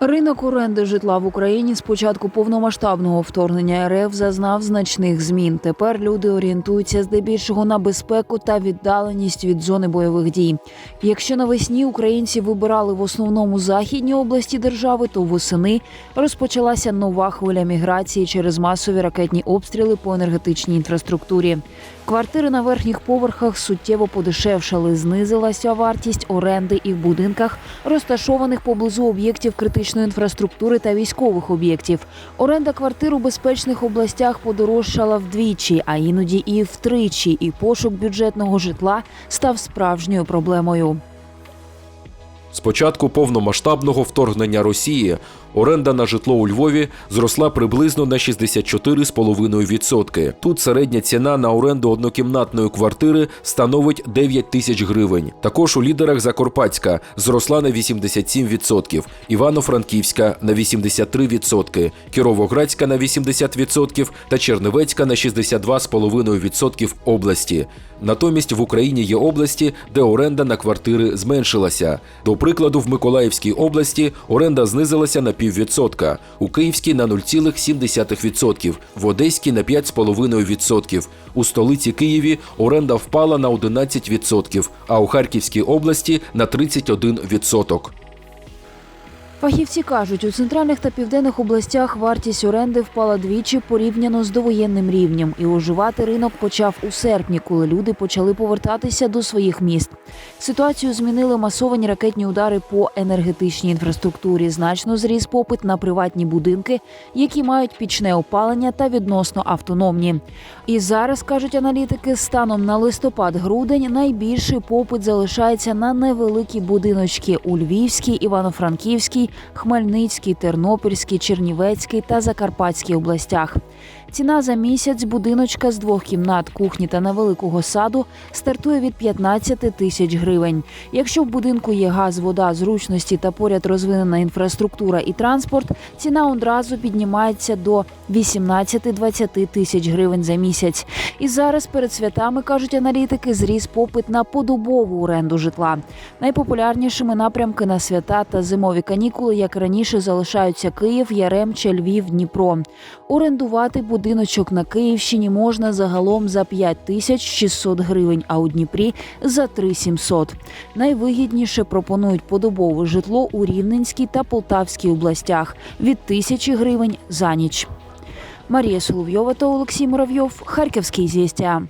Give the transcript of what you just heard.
Ринок оренди житла в Україні з початку повномасштабного вторгнення РФ зазнав значних змін. Тепер люди орієнтуються здебільшого на безпеку та віддаленість від зони бойових дій. Якщо навесні українці вибирали в основному західні області держави, то восени розпочалася нова хвиля міграції через масові ракетні обстріли по енергетичній інфраструктурі. Квартири на верхніх поверхах суттєво подешевшали. Знизилася вартість оренди і в будинках, розташованих поблизу об'єктів критичної інфраструктури та військових об'єктів. Оренда квартир у безпечних областях подорожчала вдвічі, а іноді і втричі. І пошук бюджетного житла став справжньою проблемою. З початку повномасштабного вторгнення Росії оренда на житло у Львові зросла приблизно на 64,5%. Тут середня ціна на оренду однокімнатної квартири становить 9 тисяч гривень. Також у лідерах Закарпатська зросла на 87%, Івано-Франківська на 83%, Кіровоградська на 80% та Чернівецька на 62,5% області. Натомість в Україні є області, де оренда на квартири зменшилася. До прикладу, в Миколаївській області оренда знизилася на піввідсотка, у Київській на 0,7%, в Одеській на 5,5%. У столиці Києві оренда впала на 11%, а у Харківській області на 31%. Фахівці кажуть, у центральних та південних областях вартість оренди впала двічі порівняно з довоєнним рівнем, і оживати ринок почав у серпні, коли люди почали повертатися до своїх міст. Ситуацію змінили масовані ракетні удари по енергетичній інфраструктурі. Значно зріс попит на приватні будинки, які мають пічне опалення та відносно автономні. І зараз кажуть аналітики, станом на листопад-грудень найбільший попит залишається на невеликі будиночки у Львівській, Івано-Франківській, Хмельницькій, Тернопільській, Чернівецькій та Закарпатській областях. Ціна за місяць будиночка з двох кімнат, кухні та невеликого саду стартує від 15 тисяч гривень. Якщо в будинку є газ, вода, зручності та поряд розвинена інфраструктура і транспорт, ціна одразу піднімається до 18-20 тисяч гривень за місяць. І зараз перед святами кажуть аналітики, зріс попит на подобову оренду житла. Найпопулярнішими напрямки на свята та зимові канікули, як раніше, залишаються Київ, Яремча, Львів, Дніпро. Орендувати будиночок на Київщині можна загалом за 5 тисяч 600 гривень, а у Дніпрі за 3 700. Найвигідніше пропонують подобове житло у Рівненській та Полтавській областях від тисячі гривень за ніч. Марія Соловйова та Олексій Муравйов, Харківський звістя.